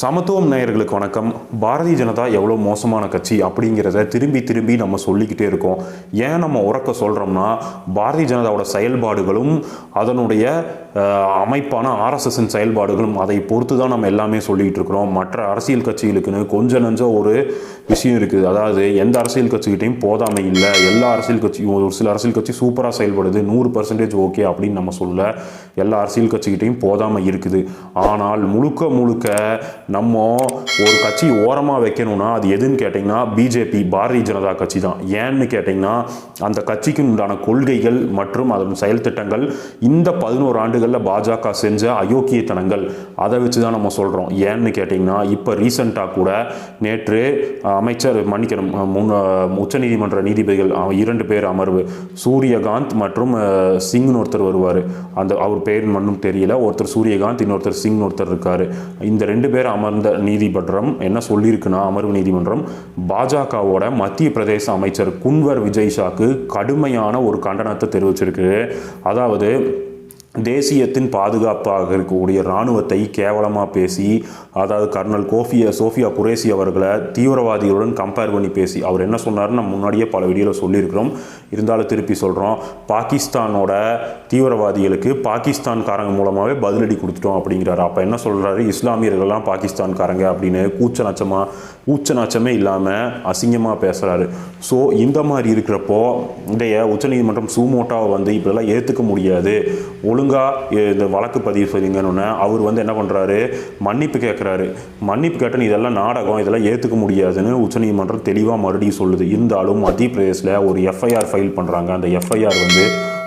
சமத்துவம் நேயர்களுக்கு வணக்கம். பாரதிய ஜனதா எவ்வளோ மோசமான கட்சி அப்படிங்கிறத திரும்பி திரும்பி நம்ம சொல்லிக்கிட்டே இருக்கோம். ஏன் நம்ம உறக்க சொல்கிறோம்னா பாரதிய ஜனதாவோட செயல்பாடுகளும் அதனுடைய அமைப்பான ஆர்எஸ்எஸ்ஸின் செயல்பாடுகளும் அதை பொறுத்து தான் நம்ம எல்லாமே சொல்லிக்கிட்டு இருக்கிறோம். மற்ற அரசியல் கட்சிகளுக்குன்னு கொஞ்சம் நஞ்சம் ஒரு விஷயம் இருக்குது. அதாவது எந்த அரசியல் கட்சிக்கிட்டையும் போதாமை இல்லை. எல்லா அரசியல் கட்சியும் ஒரு சில அரசியல் கட்சி சூப்பராக செயல்படுது. நூறு பர்சன்டேஜ் ஓகே அப்படின்னு நம்ம சொல்ல எல்லா அரசியல் கட்சிக்கிட்டையும் போதாமை இருக்குது. ஆனால் முழுக்க முழுக்க நம்ம ஒரு கட்சி ஓரமாக வைக்கணும்னா அது எதுன்னு கேட்டிங்கன்னா பிஜேபி பாரதிய ஜனதா கட்சி தான். ஏன்னு கேட்டிங்கன்னா அந்த கட்சிக்கு உண்டான கொள்கைகள் மற்றும் அதன் செயல் திட்டங்கள் இந்த பதினோரு ஆண்டுகள் தேர்தலில் பாஜக செஞ்ச அயோக்கியத்தனங்கள் அதை வச்சு தான் நம்ம சொல்கிறோம் ஏன்னு கேட்டிங்கன்னா இப்போ ரீசண்டாக கூட நேற்று அமைச்சர் மன்னிக்கணும் முன் உச்சநீதிமன்ற நீதிபதிகள் இரண்டு பேர் அமர்வு சூரியகாந்த் மற்றும் சிங்னு ஒருத்தர் வருவார். அந்த அவர் பேர் மண்ணும் தெரியல. ஒருத்தர் சூரியகாந்த் இன்னொருத்தர் சிங் ஒருத்தர் இருக்கார். இந்த ரெண்டு பேர் அமர்ந்த நீதிமன்றம் என்ன சொல்லியிருக்குன்னா அமர்வு நீதிமன்றம் பாஜகவோட மத்திய பிரதேச அமைச்சர் குன்வர் விஜய் ஷாக்கு கடுமையான ஒரு கண்டனத்தை தெரிவிச்சிருக்கு. அதாவது தேசியத்தின் பாதுகாப்பாக இருக்கக்கூடிய இராணுவத்தை கேவலமாக பேசி அதாவது கர்னல் கோஃபியா சோஃபியா குரேசி அவர்களை தீவிரவாதிகளுடன் கம்பேர் பண்ணி பேசி அவர் என்ன சொன்னார்னு நம்ம முன்னாடியே பல வீடியோவில் சொல்லியிருக்கிறோம். இருந்தாலும் திருப்பி சொல்கிறோம் பாகிஸ்தானோட தீவிரவாதிகளுக்கு பாகிஸ்தான்காரங்க மூலமாகவே பதிலடி கொடுத்துட்டோம் அப்படிங்கிறாரு. அப்போ என்ன சொல்கிறாரு இஸ்லாமியர்கள்லாம் பாகிஸ்தான்காரங்க அப்படின்னு கூச்ச நச்சமாக கூச்ச நச்சமே இல்லாமல் அசிங்கமாக பேசுகிறாரு ஸோ இந்த மாதிரி இருக்கிறப்போ இதைய உச்சநீதிமன்றம் சூமோட்டாவை வந்து இப்படிலாம் ஏற்றுக்க முடியாது. ஒழுங்காக இந்த வழக்கு பதிவு செய்யுங்கன்னு அவர் வந்து என்ன பண்ணுறாரு மன்னிப்பு கேட்குறாரு மன்னிப்பு கேட்டேன்னு இதெல்லாம் நாடகம் இதெல்லாம் ஏற்றுக்க முடியாதுன்னு உச்சநீதிமன்றம் தெளிவாக மறுபடியும் சொல்லுது. இருந்தாலும் மத்திய பிரதேசில் ஒரு எஃப்ஐஆர் ஃபைல் பண்ணுறாங்க அந்த எஃப்ஐஆர் வந்து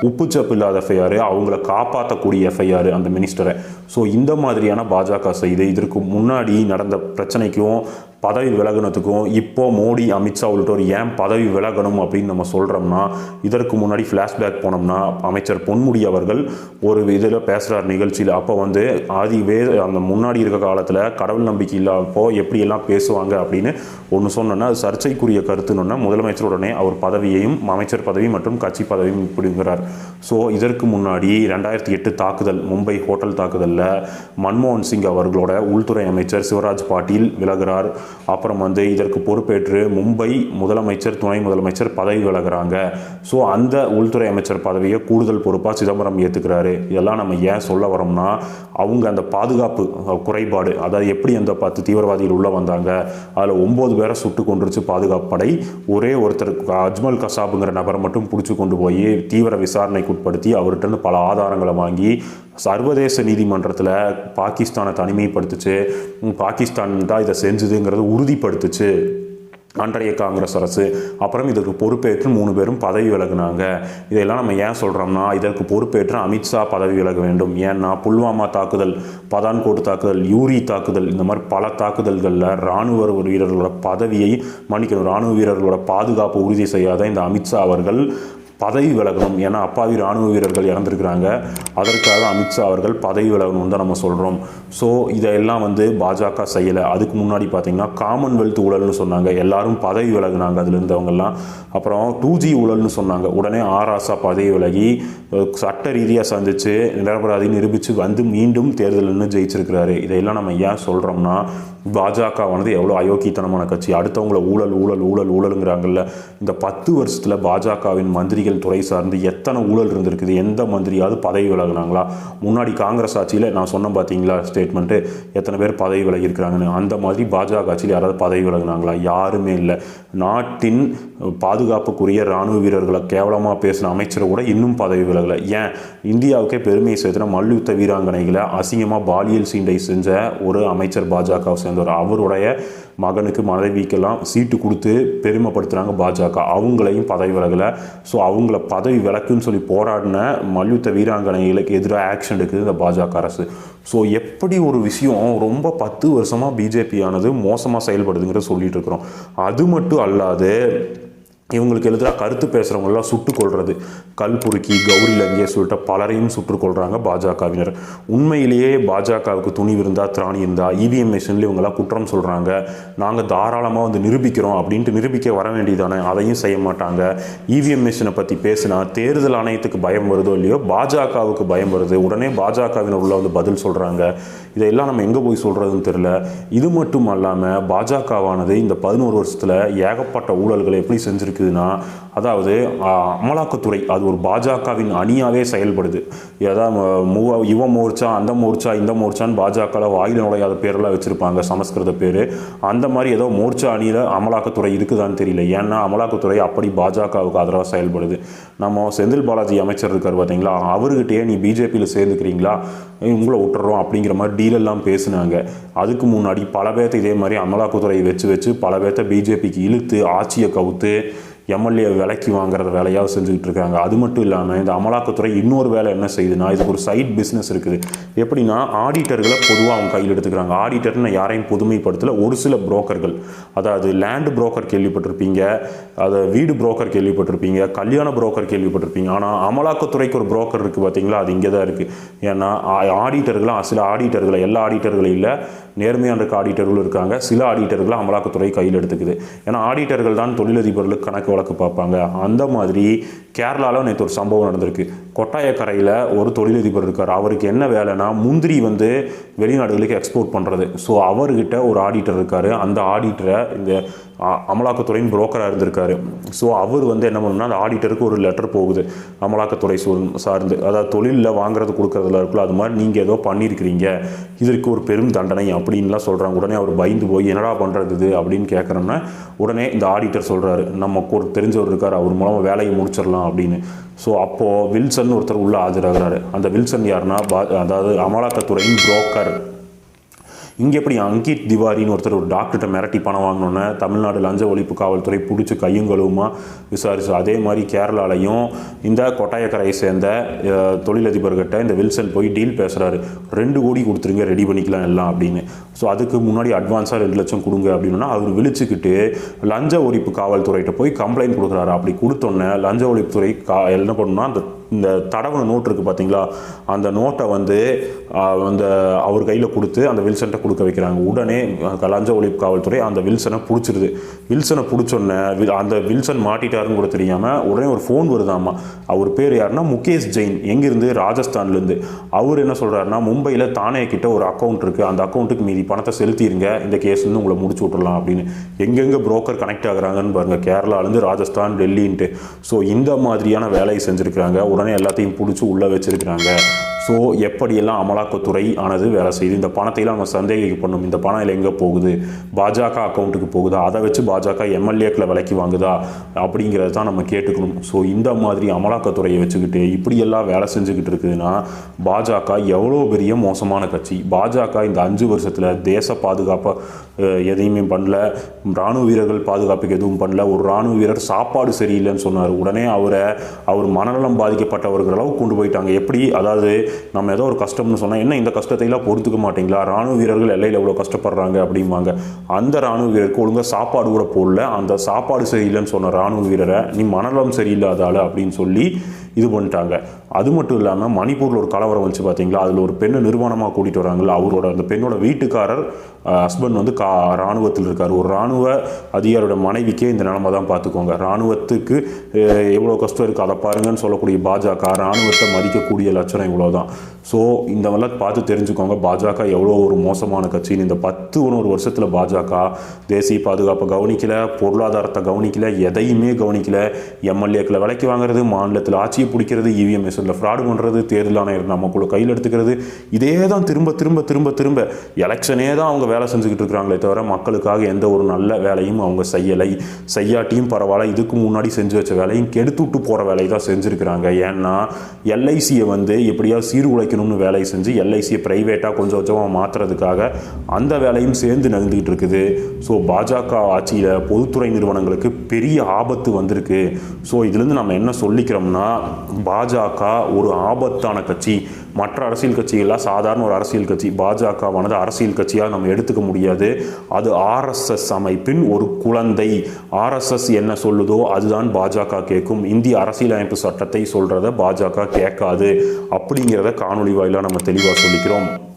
உப்புச்சப்பு இல்லாத எஃப்ஐஆர் அவங்கள காப்பாற்றக்கூடிய எஃப்ஐஆர் அந்த மினிஸ்டரை ஸோ இந்த மாதிரியான பாஜக செய்து இதற்கு முன்னாடி நடந்த பிரச்சனைக்கும் பதவி விலகினத்துக்கும் இப்போ மோடி அமித்ஷா உள்ளிட்டோர் ஏன் பதவி விலகணும் அப்படின்னு நம்ம சொல்கிறோம்னா இதற்கு முன்னாடி ஃப்ளாஷ்பேக் போனோம்னா அமைச்சர் பொன்முடி அவர்கள் ஒரு இதில் பேசுகிறார் நிகழ்ச்சியில். அப்போ வந்து ஆதி வே அந்த முன்னாடி இருக்க காலத்தில் கடவுள் நம்பிக்கை இல்லாதப்போ எப்படியெல்லாம் பேசுவாங்க அப்படின்னு ஒன்று சொன்னோன்னா அது சர்ச்சைக்குரிய கருத்துன்னு முதலமைச்சர் உடனே அவர் பதவியையும் அமைச்சர் பதவி மற்றும் கட்சி பதவியும் பிடிங்கிறார். ஸோ இதற்கு முன்னாடி ரெண்டாயிரத்தி எட்டு தாக்குதல் மும்பை ஹோட்டல் தாக்குதலில் மன்மோகன் சிங் அவர்களோட உள்துறை அமைச்சர் சிவராஜ் பாட்டீல் விலகிறார். அப்புறம் வந்து இதற்கு பொறுப்பேற்று மும்பை முதலமைச்சர் துணை முதலமைச்சர் பதவி விலகுறாங்க. ஸோ அந்த உள்துறை அமைச்சர் பதவியை கூடுதல் பொறுப்பாக சிதம்பரம் ஏற்றுக்கிறாரு இதெல்லாம் நம்ம ஏன் சொல்ல வரோம்னா அவங்க அந்த பாதுகாப்பு குறைபாடு அதாவது எப்படி அந்த பத்து தீவிரவாதிகள் உள்ளே வந்தாங்க அதில் ஒம்பது பேரை சுட்டு கொண்டுருச்சு பாதுகாப்பு படை. ஒரே ஒருத்தர் அஜ்மல் கசாபுங்கிற நபரை மட்டும் பிடிச்சி கொண்டு போய் தீவிர விசாரணைக்கு உட்படுத்தி அவர்கிட்ட பல ஆதாரங்களை வாங்கி சர்வதேச நீதிமன்றத்தில் பாகிஸ்தானை தனிமைப்படுத்துச்சு. பாகிஸ்தான் தான் இதை செஞ்சுதுங்கிறத உறுதிப்படுத்துச்சு. அன்றைய காங்கிரஸ் அரசு அப்புறம் இதற்கு பொறுப்பேற்று மூணு பேரும் பதவி விலகினாங்க. இதையெல்லாம் நம்ம ஏன் சொல்கிறோம்னா இதற்கு பொறுப்பேற்று அமித்ஷா பதவி விலக வேண்டும். ஏன்னா புல்வாமா தாக்குதல் பதான்கோட் தாக்குதல் யூரி தாக்குதல் இந்த மாதிரி பல தாக்குதல்களில் இராணுவ வீரர்களோட பதவியை மன்னிக்கணும். இராணுவ வீரர்களோட பாதுகாப்பு உறுதி செய்யாத இந்த அமித்ஷா அவர்கள் பதவி விலகணும். ஏன்னா அப்பாவி ராணுவ வீரர்கள் இறந்துருக்கிறாங்க. அதற்காக அமித்ஷா அவர்கள் பதவி விலகணும்னு தான் நம்ம சொல்கிறோம் ஸோ இதெல்லாம் வந்து பாஜக செய்யலை. அதுக்கு முன்னாடி பார்த்தீங்கன்னா காமன்வெல்த் ஊழல்னு சொன்னாங்க. எல்லாரும் பதவி விலகுனாங்க அதில் இருந்தவங்கெல்லாம். அப்புறம் டூ ஜி ஊழல்னு சொன்னாங்க. உடனே ஆராசா பதவி விலகி சட்ட ரீதியாக சந்தித்து நிரபராதி நிரூபித்து வந்து மீண்டும் தேர்தலில் ஜெயிச்சிருக்கிறாரு. இதையெல்லாம் நம்ம ஏன் சொல்கிறோம்னா பாஜக வந்து எவ்வளோ அயோக்கியத்தனமான கட்சி. அடுத்தவங்கள ஊழல் ஊழல் ஊழல் ஊழலுங்கிறாங்கல்ல. இந்த பத்து வருஷத்தில் பாஜகவின் மந்திரிகள் துறை சார்ந்து எத்தனை ஊழல் இருந்திருக்குது எந்த மந்திரியாவது பதவி விலகினாங்களா? முன்னாடி காங்கிரஸ் ஆட்சியில் நான் சொன்னேன் பார்த்தீங்களா ஸ்டேட்மெண்ட்டு எத்தனை பேர் பதவி விலகி இருக்கிறாங்கன்னு அந்த மாதிரி பாஜக ஆட்சியில் யாராவது பதவி விலகினாங்களா? யாருமே இல்லை. நாட்டின் பாதுகாப்புக்குரிய இராணுவ வீரர்களை கேவலமாக பேசின அமைச்சரை கூட இன்னும் பதவி விலகலை. ஏன்? இந்தியாவுக்கே பெருமையை சேர்த்துன மல்யுத்த வீராங்கனைகளை அசிங்கமாக பாலியல் சீண்டை செஞ்ச ஒரு அமைச்சர் பாஜகவை சேர்ந்தவர். அவருடைய மகனுக்கு மனைவிக்கெல்லாம் சீட்டு கொடுத்து பெருமைப்படுத்துகிறாங்க பாஜக. அவங்களையும் பதவி விலகலை. ஸோ அவங்க அவங்கள பதவி விளக்குன்னு சொல்லி போராடின மல்யுத்த வீராங்கனைகளுக்கு எதிராக ஆக்ஷன் எடுக்குது இந்த பாஜக அரசு. ஸோ எப்படி ஒரு விஷயம் ரொம்ப பத்து வருஷமாக பிஜேபி ஆனது மோசமாக செயல்படுதுங்கிறத சொல்லிட்டு இருக்கிறோம். அது மட்டும் அல்லாது இவங்களுக்கு எதிராக கருத்து பேசுகிறவங்களெல்லாம் சுட்டுக் கொள்வது கல்புருக்கி கௌரி லங்கேஷ் உள்ளிட்ட பலரையும் சுட்டுக்கொள்கிறாங்க பாஜகவினர். உண்மையிலேயே பாஜகவுக்கு துணிவு இருந்தால் திராணி இருந்தால் இவிஎம் மிஷினில் இவங்கெல்லாம் குற்றம் சொல்கிறாங்க நாங்கள் தாராளமாக வந்து நிரூபிக்கிறோம் அப்படின்ட்டு நிரூபிக்க வர வேண்டியதானே? அதையும் செய்ய மாட்டாங்க. இவிஎம் மிஷினை பற்றி பேசினா தேர்தல் ஆணையத்துக்கு பயம் வருதோ இல்லையோ பாஜகவுக்கு பயம் வருது. உடனே பாஜகவினர் உள்ள வந்து பதில் சொல்கிறாங்க இதையெல்லாம் நம்ம எங்கே போய் சொல்கிறதுன்னு தெரில இது மட்டும் அல்லாமல் பாஜகவானது இந்த பதினோரு வருஷத்தில் ஏகப்பட்ட ஊழல்களை எப்படி இருக்குதுன்னா அதாவது அமலாக்கத்துறை அது ஒரு பாஜகவின் அணியாகவே செயல்படுது. ஏதாவது மூவ யுவ மோர்ச்சா அந்த மோர்ச்சா இந்த மோர்ச்சான்னு பாஜகவில் வாயில் நுழையாத பேரெல்லாம் வச்சுருப்பாங்க சமஸ்கிருத பேர். அந்த மாதிரி ஏதோ மோர்ச்சா அணியில் அமலாக்கத்துறை இருக்குதான்னு தெரியல. ஏன்னா அமலாக்கத்துறை அப்படி பாஜகவுக்கு ஆதரவாக செயல்படுது. நம்ம செந்தில் பாலாஜி அமைச்சர் இருக்கார் பார்த்தீங்களா அவர்கிட்டயே நீ பிஜேபியில் சேர்ந்துக்கிறீங்களா? உங்களை விட்டுறோம் அப்படிங்கிற மாதிரி டீலெல்லாம் பேசினாங்க. அதுக்கு முன்னாடி பல பேர்த்த இதே மாதிரி அமலாக்கத்துறையை வச்சு வச்சு பல பேர்த்த பிஜேபிக்கு இழுத்து ஆட்சியை கவுத்து எம்எல்ஏ விலைக்கு வாங்குறத வேலையாக செஞ்சுக்கிட்டு இருக்காங்க. அது மட்டும் இல்லாமல் இந்த அமலாக்கத்துறை இன்னொரு வேலை என்ன செய்யுதுன்னா இதுக்கு ஒரு சைட் பிஸ்னஸ் இருக்குது. எப்படின்னா ஆடிட்டர்களை பொதுவாக அவங்க கையில் எடுத்துக்கிறாங்க. ஆடிட்டர்னு யாரையும் புதுமைப்படுத்தல ஒரு சில புரோக்கர்கள் அதாவது லேண்ட் புரோக்கர் கேள்விப்பட்டிருப்பீங்க அதை வீடு புரோக்கர் கேள்விப்பட்டிருப்பீங்க கல்யாண புரோக்கர் கேள்விப்பட்டிருப்பீங்க. ஆனால் அமலாக்கத்துறைக்கு ஒரு புரோக்கர் இருக்குது பார்த்தீங்களா அது இங்கே தான் இருக்குது ஏன்னா ஆடிட்டர்களாக சில ஆடிட்டர்களை எல்லா ஆடிட்டர்களையும் இல்லை நேர்மையான இருக்க ஆடிட்டர்களும் இருக்காங்க. சில ஆடிட்டர்களை அமலாக்கத்துறை கையில் எடுத்துக்குது. ஏன்னா ஆடிட்டர்கள் தான் தொழிலதிபர்களுக்கு கணக்கு வழக்கு பார்ப்பாங்க. அந்த மாதிரி கேரளாவில் நேற்று ஒரு சம்பவம் நடந்திருக்கு. கொட்டாயக்கரையில் ஒரு தொழிலதிபர் இருக்கார். அவருக்கு என்ன வேலைன்னா முந்திரி வந்து வெளிநாடுகளுக்கு எக்ஸ்போர்ட் பண்ணுறது ஸோ அவர்கிட்ட ஒரு ஆடிட்டர் இருக்கார். அந்த ஆடிட்டரை இந்த அமலாக்கத்துறையின் புரோக்கராக இருந்திருக்காரு. ஸோ அவர் வந்து என்ன பண்ணணும்னா அந்த ஆடிட்டருக்கு ஒரு லெட்டர் போகுது. அமலாக்கத்துறை சார்ந்து. அதாவது தொழிலில் வாங்குறது கொடுக்குறதுல இருக்குல்ல அது மாதிரி நீங்கள் ஏதோ பண்ணியிருக்கிறீங்க. இதற்கு ஒரு பெரும் தண்டனை அப்படின்லாம் சொல்கிறாங்க உடனே அவர் பயந்து போய் என்னடா பண்ணுறது இது? அப்படின்னு கேட்குறோன்னா உடனே இந்த ஆடிட்டர் சொல்கிறாரு நமக்கு ஒரு தெரிஞ்சவர் இருக்கார் அவர் மூலமாக வேலையை முடிச்சிடலாம் அப்படின்னு. ஸோ அப்போது வில்சன் ஒருத்தர் உள்ளே ஆஜராகிறாரு. அந்த வில்சன் யாருன்னா பா அதாவது அமலாக்கத்துறையின் புரோக்கர் இங்கே எப்படி அங்கித் திவாரின்னு ஒருத்தர் ஒரு டாக்டர்கிட்ட மிரட்டி பணம் வாங்கினோன்னே தமிழ்நாடு லஞ்ச ஒழிப்பு காவல்துறை பிடிச்சி கையும் கழுவுமா? விசாரிச்சு. அதே மாதிரி கேரளாலையும் இந்த கொட்டாயக்கரையை சேர்ந்த தொழிலதிபர்கிட்ட இந்த வில்சன் போய் டீல் பேசுகிறாரு ரெண்டு கோடி கொடுத்துருங்க ரெடி பண்ணிக்கலாம் எல்லாம் அப்படின்னு. ஸோ அதுக்கு முன்னாடி அட்வான்ஸாக ரெண்டு லட்சம் கொடுங்க அப்படின்னா அவர் விழிச்சுக்கிட்டு லஞ்ச ஒழிப்பு காவல்துறையிட்ட போய் கம்ப்ளைண்ட் கொடுக்குறாரு. அப்படி கொடுத்தோன்னே லஞ்ச ஒழிப்புத்துறை கா என்ன பண்ணுன்னா அந்த இந்த தடவன நோட் இருக்குது பார்த்தீங்களா அந்த நோட்டை வந்து அந்த அவர் கையில் கொடுத்து அந்த வில்சன்ட்ட கொடுக்க வைக்கிறாங்க. உடனே கலாஞ்ச லஞ்ச ஒழிப்பு காவல்துறை அந்த வில்சனை பிடிச்சிருது. வில்சனை பிடிச்சோன்னே வில்- அந்த வில்சன் மாட்டிட்டாருன்னு கூட தெரியாமல் உடனே ஒரு ஃபோன் வருதாமா? அவர் பேர் யாருன்னா முகேஷ் ஜெயின். எங்கேருந்து? ராஜஸ்தான்லேருந்து. அவர் என்ன சொல்கிறாருன்னா மும்பையில் தானே கிட்ட ஒரு அக்கௌண்ட் இருக்குது அந்த அக்கௌண்ட்டுக்கு மீதி பணத்தை செலுத்திடுங்க இந்த கேஸ் வந்து உங்களை முடிச்சு விட்டுறலாம் அப்படின்னு. எங்கெங்கே புரோக்கர் கனெக்ட் ஆகுறாங்கன்னு பாருங்கள் கேரளாலேருந்து ராஜஸ்தான் டெல்லின்ட்டு. ஸோ இந்த மாதிரியான வேலையை செஞ்சுருக்கிறாங்க. ஒரு உடனே எல்லாத்தையும் பிடிச்சி உள்ளே வச்சிருக்கிறாங்க. ஸோ எப்படியெல்லாம் அமலாக்கத்துறை ஆனது வேலை செய்யுது இந்த பணத்தையெல்லாம் நம்ம சந்தேகிக்கப்படணும் இந்த பணம் இல்லை எங்கே போகுது? பாஜக அக்கௌண்ட்டுக்கு போகுதா? அதை வச்சு பாஜக எம்எல்ஏக்களை விலைக்கு வாங்குதா? அப்படிங்கிறத தான் நம்ம கேட்டுக்கணும். ஸோ இந்த மாதிரி அமலாக்கத்துறையை வச்சுக்கிட்டு இப்படியெல்லாம் வேலை செஞ்சுக்கிட்டு இருக்குதுன்னா பாஜக எவ்வளோ பெரிய மோசமான கட்சி. பாஜக இந்த அஞ்சு வருஷத்தில் தேச பாதுகாப்பை எதையுமே பண்ணல. இராணுவ வீரர்கள் பாதுகாப்புக்கு எதுவும் பண்ணல. ஒரு இராணுவ வீரர் சாப்பாடு சரியில்லைன்னு சொன்னார். உடனே அவரை அவர் மனநலம் பாதிக்கப்பட்டவர்கள் அளவுக்கு கொண்டு போயிட்டாங்க. எப்படி? அதாவது நம்ம ஏதோ ஒரு கஷ்டம்னு சொன்னால் என்ன இந்த கஷ்டத்தையெல்லாம் பொறுத்துக்க மாட்டீங்களா? ராணுவ வீரர்கள் எல்லையில் எவ்வளோ கஷ்டப்படுறாங்க அப்படிம்பாங்க. அந்த ராணுவ வீரருக்கு ஒழுங்காக சாப்பாடு கூட போடல. அந்த சாப்பாடு சரியில்லைன்னு சொன்ன ராணுவ வீரரை நீ மனநலம் சரியில்லாத ஆள் அப்படின்னு சொல்லி இது பண்ணிட்டாங்க. அது மட்டும் இல்லாமல் மணிப்பூரில் ஒரு கலவரம் வந்துச்சு பார்த்தீங்களா அதில் ஒரு பெண்ணை நிர்வாணமாக கூட்டிகிட்டு வராங்களா அவரோட அந்த பெண்ணோட வீட்டுக்காரர் ஹஸ்பண்ட் வந்து கா இராணுவத்தில் இருக்கார். ஒரு இராணுவ அதிகாரியோட மனைவிக்கே இந்த நிலமை தான் பார்த்துக்கோங்க இராணுவத்துக்கு எவ்வளோ கஷ்டம் இருக்குது அதை பாருங்கன்னு சொல்லக்கூடிய பாஜக இராணுவத்தை மதிக்கக்கூடிய லட்சணம் இவ்வளோ தான் ஸோ இந்த மாதிரிலாம் பார்த்து தெரிஞ்சுக்கோங்க. பாஜக எவ்வளோ ஒரு மோசமான கட்சின்னு. இந்த பத்து ஒன்று வருஷத்தில் பாஜக தேசிய பாதுகாப்பை கவனிக்கலை பொருளாதாரத்தை கவனிக்கலை எதையுமே கவனிக்கலை. எம்எல்ஏக்களை விலைக்கு வாங்குறது மாநிலத்தில் ஆட்சியை பிடிக்கிறது இவிஎம் மெஷினில் ஃப்ராடு பண்ணுறது தேர்தல் ஆணையர் நமக்குள்ள கையில் எடுத்துக்கிறது. இதே தான் திரும்ப திரும்ப திரும்ப திரும்ப எலெக்ஷனே தான் அவங்க வேலை செஞ்சுக்கிட்டு இருக்கிறாங்களே தவிர மக்களுக்காக எந்த ஒரு நல்ல வேலையும் அவங்க செய்யலை. செய்யாட்டியும் பரவாயில்ல. இதுக்கு முன்னாடி செஞ்சு வச்ச வேலையும் கெடுத்து விட்டு போகிற வேலையை தான் செஞ்சுருக்கிறாங்க. ஏன்னா எல்ஐசியை வந்து எப்படியாவது சீர்குலைக்கணும்னு வேலையை செஞ்சு எல்ஐசியை ப்ரைவேட்டாக கொஞ்சம் கொஞ்சமாக மாற்றுறதுக்காக அந்த வேலையும் சேர்ந்து நகர்ந்துக்கிட்டு இருக்குது. ஸோ பாஜக ஆட்சியில் பொதுத்துறை நிறுவனங்களுக்கு பெரிய ஆபத்து வந்திருக்கு. ஸோ இதுலேருந்து நம்ம என்ன சொல்லிக்கிறோம்னா பாஜக ஒரு ஆபத்தான கட்சி. மற்ற அரசியல் கட்சிகள்லாம் சாதாரண ஒரு அரசியல் கட்சி. பாஜகவானது அரசியல் கட்சியாக நம்ம எடுத்துக்க முடியாது. அது ஆர்எஸ்எஸ் அமைப்பின் ஒரு குழந்தை. ஆர்எஸ்எஸ் என்ன சொல்லுதோ அதுதான் பாஜக கேட்கும் இந்திய அரசியலமைப்பு சட்டத்தை சொல்கிறத பாஜக கேட்காது. அப்படிங்கிறத காணொலி வாயிலாக நம்ம தெளிவாக சொல்லிக்கிறோம்.